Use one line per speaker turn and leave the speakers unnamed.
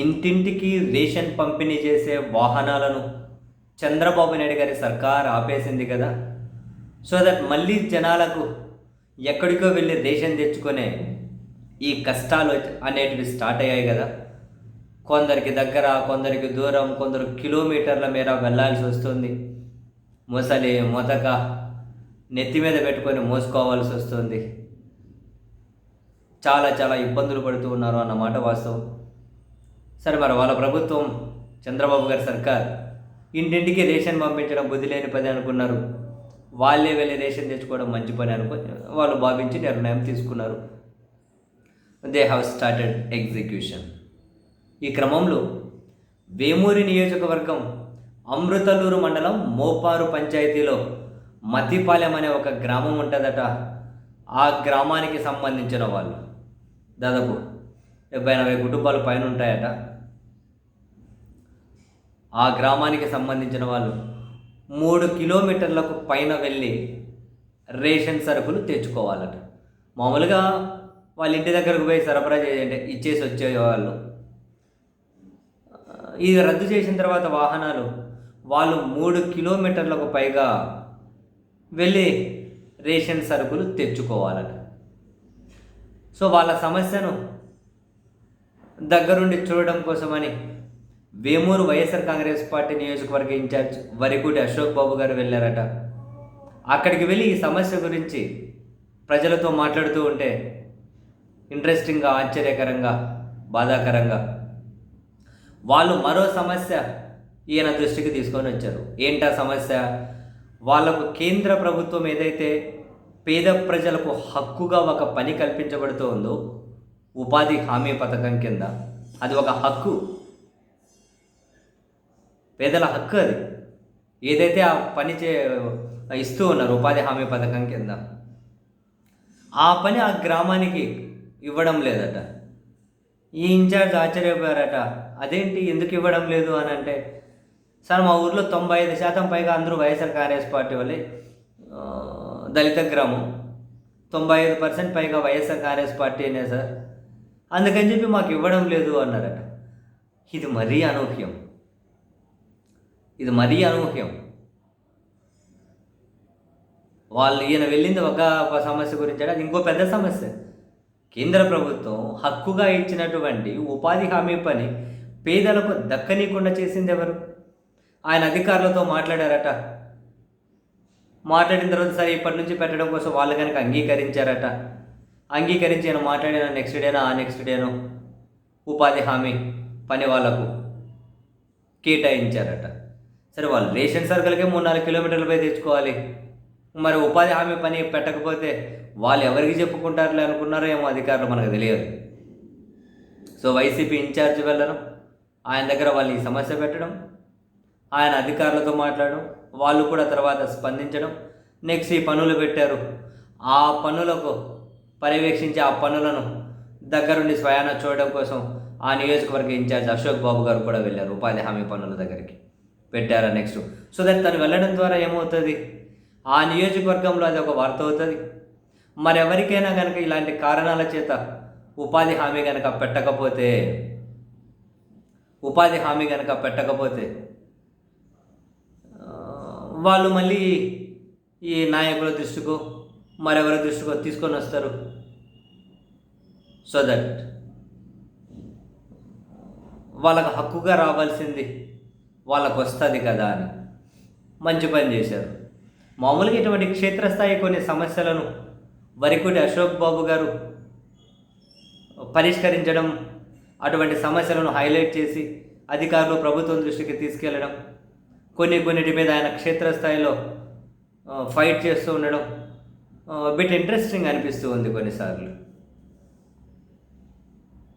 ఇంటింటికి రేషన్ పంపిణీ చేసే వాహనాలను చంద్రబాబు నాయుడు గారి సర్కార్ ఆపేసింది కదా. సో దట్ మళ్ళీ జనాలకు ఎక్కడికో వెళ్ళి రేషన్ తెచ్చుకునే ఈ కష్టాలు అనేటివి స్టార్ట్ అయ్యాయి కదా. కొందరికి దగ్గర కొందరికి దూరం కొందరు కిలోమీటర్ల మేర వెళ్ళాల్సి వస్తుంది. ముసలి మొదక నెత్తి మీద పెట్టుకొని మోసుకోవాల్సి వస్తుంది. చాలా చాలా ఇబ్బందులు పడుతూ ఉన్నారు అన్నమాట వాస్తవం. సరే మరి వాళ్ళ ప్రభుత్వం చంద్రబాబు గారి సర్కార్ ఇంటింటికి రేషన్ పంపించడం బుద్ధిలేని పని అనుకున్నారు. వాళ్ళే వెళ్ళి రేషన్ తెచ్చుకోవడం మంచి పని అనుకుని వాళ్ళు భావించి నిర్ణయం తీసుకున్నారు. They have started execution. ఈ క్రమంలో వేమూరి నియోజకవర్గం అమృతలూరు మండలం మోపారు పంచాయతీలో మతిపాలెం అనే ఒక గ్రామం ఉంటుందట. ఆ గ్రామానికి సంబంధించిన వాళ్ళు. దాదాపు డెబ్బై ఎనభై కుటుంబాలు పైన ఉంటాయట. ఆ గ్రామానికి సంబంధించిన వాళ్ళు మూడు కిలోమీటర్లకు పైన వెళ్ళి రేషన్ సరుకులు తెచ్చుకోవాలట. మామూలుగా వాళ్ళ ఇంటి దగ్గరకు పోయి సరఫరా చేయండి ఇచ్చేసి వచ్చేవాళ్ళు ఇది రద్దు చేసిన తర్వాత వాహనాలు వాళ్ళు మూడు కిలోమీటర్లకు పైగా వెళ్ళి రేషన్ సరుకులు తెచ్చుకోవాలట. సో వాళ్ళ సమస్యను దగ్గరుండి చూడడం కోసమని వేమూరు వైఎస్ఆర్ కాంగ్రెస్ పార్టీ నియోజకవర్గ ఇన్ఛార్జ్ వరికూటి అశోక్ బాబు గారు వెళ్ళారట. అక్కడికి వెళ్ళి ఈ సమస్య గురించి ప్రజలతో మాట్లాడుతూ ఉంటే ఇంట్రెస్టింగ్గా ఆశ్చర్యకరంగా బాధాకరంగా వాళ్ళు మరో సమస్య ఈయన దృష్టికి తీసుకొని వచ్చారు. ఏంటా సమస్య? వాళ్ళకు కేంద్ర ప్రభుత్వం ఏదైతే పేద ప్రజలకు హక్కుగా ఒక పని కల్పించబడుతూ ఉందో ఉపాధి హామీ పథకం కింద అది ఒక హక్కు. పేదల హక్కు అది. ఏదైతే ఆ పని చే ఇస్తూ ఉన్నారు ఉపాధి హామీ పథకం కింద ఆ పని ఆ గ్రామానికి ఇవ్వడం లేదట. ఈ ఇన్ఛార్జ్ ఆశ్చర్యపోయారట అదేంటి ఎందుకు ఇవ్వడం లేదు? అని అంటే సార్ మా ఊర్లో తొంభై ఐదు శాతం పైగా అందరూ వైఎస్ఆర్ కాంగ్రెస్ పార్టీ వాళ్ళే దళిత గ్రామం. తొంభై ఐదు పర్సెంట్ పైగా వైఎస్ఆర్ కాంగ్రెస్ పార్టీనే సార్. అందుకని చెప్పి మాకు ఇవ్వడం లేదు అన్నారట. ఇది మరీ అనూహ్యం. ఇది మరీ అనూహ్యం వాళ్ళు ఈయన వెళ్ళింది ఒక సమస్య గురించి అది ఇంకో పెద్ద సమస్య. కేంద్ర ప్రభుత్వం హక్కుగా ఇచ్చినటువంటి ఉపాధి హామీ పని పేదలకు దక్కనీయకుండా చేసింది ఎవరు? ఆయన అధికారులతో మాట్లాడారట. మాట్లాడిన తర్వాత సరే ఇప్పటి నుంచి పెట్టడం కోసం వాళ్ళు కనుక అంగీకరించారట. అంగీకరించి ఆయన మాట్లాడిన నెక్స్ట్ డేనా ఆ నెక్స్ట్ డేనో ఉపాధి హామీ పని వాళ్ళకు కేటాయించారట. సరే వాళ్ళు రేషన్ సర్కిల్కే మూడు నాలుగు కిలోమీటర్లపై తెచ్చుకోవాలి. మరి ఉపాధి హామీ పని పెట్టకపోతే వాళ్ళు ఎవరికి చెప్పుకుంటారులే అనుకున్నారో ఏమో అధికారులు మనకు తెలియదు. సో వైసీపీ ఇన్ఛార్జ్ వెళ్ళడం ఆయన దగ్గర వాళ్ళు ఈ సమస్య పెట్టడం ఆయన అధికారులతో మాట్లాడడం వాళ్ళు కూడా తర్వాత స్పందించడం. నెక్స్ట్ ఈ పనులు పెట్టారు. ఆ పనులకు పర్యవేక్షించి ఆ పనులను దగ్గరుండి స్వయాన చూడడం కోసం ఆ నియోజకవర్గ ఇన్ఛార్జ్ అశోక్ బాబు గారు కూడా వెళ్ళారు ఉపాధి హామీ పనుల దగ్గరికి. పెట్టారా నెక్స్ట్ సో దట్ తను వెళ్ళడం ద్వారా ఏమవుతుంది? ఆ నియోజకవర్గంలో అది ఒక వార్త అవుతుంది. మరి ఎవరికైనా కనుక ఇలాంటి కారణాల చేత ఉపాధి హామీ కనుక పెట్టకపోతే ఉపాధి హామీ కనుక పెట్టకపోతే వాళ్ళు మళ్ళీ ఈ నాయకుల దృష్టికో మరెవరి దృష్టికో తీసుకొని వస్తారు. సో దట్ వాళ్ళకు హక్కుగా రావాల్సింది వాళ్ళకు వస్తుంది కదా అని. మంచి పని చేశారు. మామూలుగా ఇటువంటి క్షేత్రస్థాయి కొన్ని సమస్యలను వరికుటి అశోక్ బాబు గారు పరిష్కరించడం అటువంటి సమస్యలను హైలైట్ చేసి అధికారులు ప్రభుత్వం దృష్టికి తీసుకెళ్ళడం కొన్ని కొన్నిటి మీద ఆయన క్షేత్రస్థాయిలో ఫైట్ చేస్తూ ఉండడం బిట్ ఇంట్రెస్టింగ్ అనిపిస్తూ ఉంది కొన్నిసార్లు.